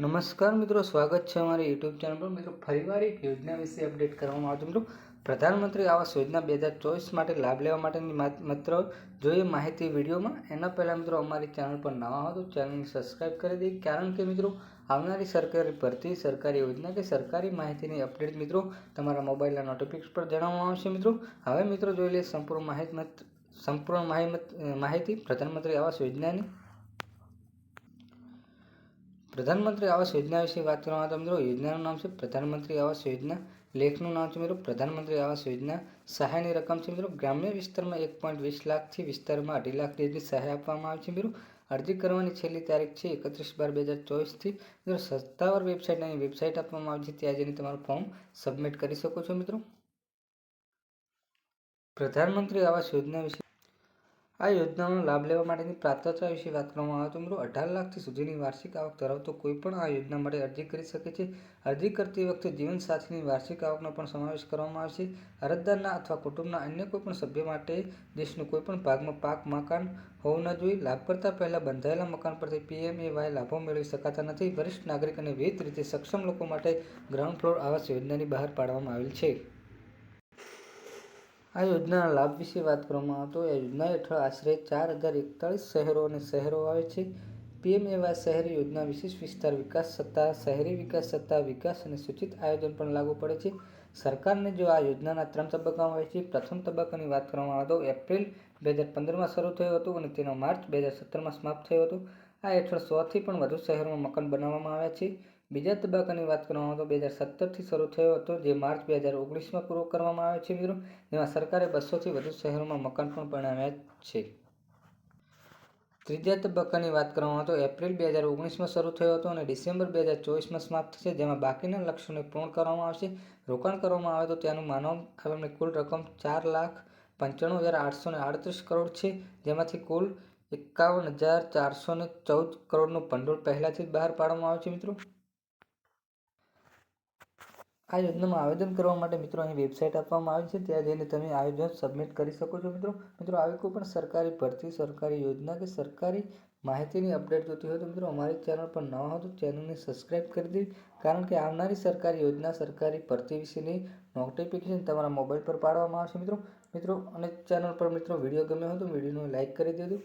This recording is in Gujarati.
નમસ્કાર મિત્રો, સ્વાગત છે અમારી યુટ્યુબ ચેનલ પર. મિત્રો, ફરીવાર એક યોજના વિશે અપડેટ કરવામાં આવે છે મિત્રો, પ્રધાનમંત્રી આવાસ યોજના બે હજાર ચોવીસ માટે લાભ લેવા માટેની માત- માત્ર, જોઈએ માહિતી વિડીયોમાં. એના પહેલાં મિત્રો, અમારી ચેનલ પર નવા હો તો ચેનલને સબસ્ક્રાઈબ કરી દઈએ કારણ કે મિત્રો, આવનારી સરકારી ભરતી, સરકારી યોજના કે સરકારી માહિતીની અપડેટ મિત્રો, તમારા મોબાઈલના નોટિફિકેશન પર જણાવવામાં આવશે. મિત્રો, હવે મિત્રો, જોઈ લઈએ સંપૂર્ણ માહિતી સંપૂર્ણ માહિતી પ્રધાનમંત્રી આવાસ યોજનાની. પ્રધાનમંત્રી આવાસ યોજના વિશે વાત કરવામાં તો મિત્રો, યોજનાનું નામ છે પ્રધાનમંત્રી આવાસ યોજના. લેખનું નામ છે મિત્રો, પ્રધાનમંત્રી આવાસ યોજના. સહાયની રકમ છે મિત્રો, ગ્રામ્ય વિસ્તારમાં એક પોઈન્ટ વીસ લાખથી વિસ્તારમાં અઢી લાખ જેટલી સહાય આપવામાં આવે છે મિત્રો. અરજી કરવાની છેલ્લી તારીખ છે એકત્રીસ બાર બે હજાર ચોવીસથી. મિત્રો, સત્તાવાર વેબસાઇટ અને વેબસાઇટ આપવામાં આવી છે, ત્યાં જઈને તમારું ફોર્મ સબમિટ કરી શકો છો મિત્રો. પ્રધાનમંત્રી આવાસ યોજના વિશે આ યોજનાનો લાભ લેવા માટેની પાત્રતા વિશે વાત કરવામાં આવે તો મિત્રો અઢાર લાખથી સુધીની વાર્ષિક આવક ધરાવતો કોઈ પણ આ યોજના માટે અરજી કરી શકે છે. અરજી કરતી વખતે જીવનસાથીની વાર્ષિક આવકનો પણ સમાવેશ કરવામાં આવશે. અરજદારના અથવા કુટુંબના અન્ય કોઈપણ સભ્ય માટે દેશનું કોઈપણ ભાગમાં પાક, મકાન હોવું ન જોઈએ. લાભ કરતા પહેલાં બંધાયેલા મકાન પરથી પીએમએવાય લાભો મેળવી શકાતા નથી. વરિષ્ઠ નાગરિક અને વિવિધ રીતે સક્ષમ લોકો માટે ગ્રાઉન્ડ ફ્લોર આવાસ યોજનાની બહાર પાડવામાં આવેલ છે. આ યોજનાના લાભ વિશે વાત કરવામાં આવતો આ યોજના હેઠળ આશરે ચાર હજાર એકતાળીસ શહેરો અને શહેરો આવે છે. પીએમએવાય શહેરી યોજના વિશેષ વિસ્તાર વિકાસ સત્તા, શહેરી વિકાસ સત્તા, વિકાસ અને સૂચિત આયોજન પણ લાગુ પડે છે. સરકારને જો આ યોજનાના ત્રણ તબક્કામાં હોય છે, પ્રથમ તબક્કાની વાત કરવામાં આવે તો એપ્રિલ બે હજાર પંદરમાં શરૂ થયું હતું અને તેનો માર્ચ બે હજાર સત્તરમાં સમાપ્ત થયો હતો. આ હેઠળ સોથી પણ વધુ શહેરોમાં મકાન બનાવવામાં આવ્યા છે. બીજા તબક્કાની વાત કરવામાં તો બે હજાર સત્તરથી શરૂ થયો હતો, જે માર્ચ બે હજાર ઓગણીસમાં પૂરો કરવામાં આવ્યો છે મિત્રો. જેમાં સરકારે બસોથી વધુ શહેરોમાં મકાન પણ બનાવ્યા છે. ત્રીજા તબક્કાની વાત કરવામાં તો એપ્રિલ બે હજાર ઓગણીસમાં શરૂ થયો હતો અને ડિસેમ્બર બે હજાર ચોવીસમાં સમાપ્ત થશે જેમાં બાકીના લક્ષ્યોને પૂર્ણ કરવામાં આવશે. રોકાણ કરવામાં આવે તો ત્યાંનું માનવ આવકની કુલ રકમ ચાર લાખ પંચાણું હજાર આઠસો ને આડત્રીસ કરોડ છે, જેમાંથી કુલ એકાવન હજાર ચારસો ને ચૌદ કરોડનું ભંડોળ પહેલાંથી જ બહાર પાડવામાં આવે છે મિત્રો. આ યોજનામાં આવેદન કરવા માટે મિત્રો અહીં વેબસાઇટ આપવામાં આવી છે. ત્યાં જઈને તમે આયોજન સબમિટ કરી શકો છો મિત્રો. મિત્રો, આવી કોઈ પણ સરકારી ભરતી, સરકારી યોજના કે સરકારી માહિતીની અપડેટ જોતી હોય તો મિત્રો અમારી ચેનલ પર નવા હોય તો ચેનલને સબસ્ક્રાઈબ કરી દેવી. કારણ કે આવનારી સરકારી યોજના, સરકારી ભરતી વિશેની નોટિફિકેશન તમારા મોબાઈલ પર પાડવામાં આવશે મિત્રો. મિત્રો, અને ચેનલ પર મિત્રો વીડિયો ગમ્યો હોય તો વિડીયોને લાઇક કરી દેજો.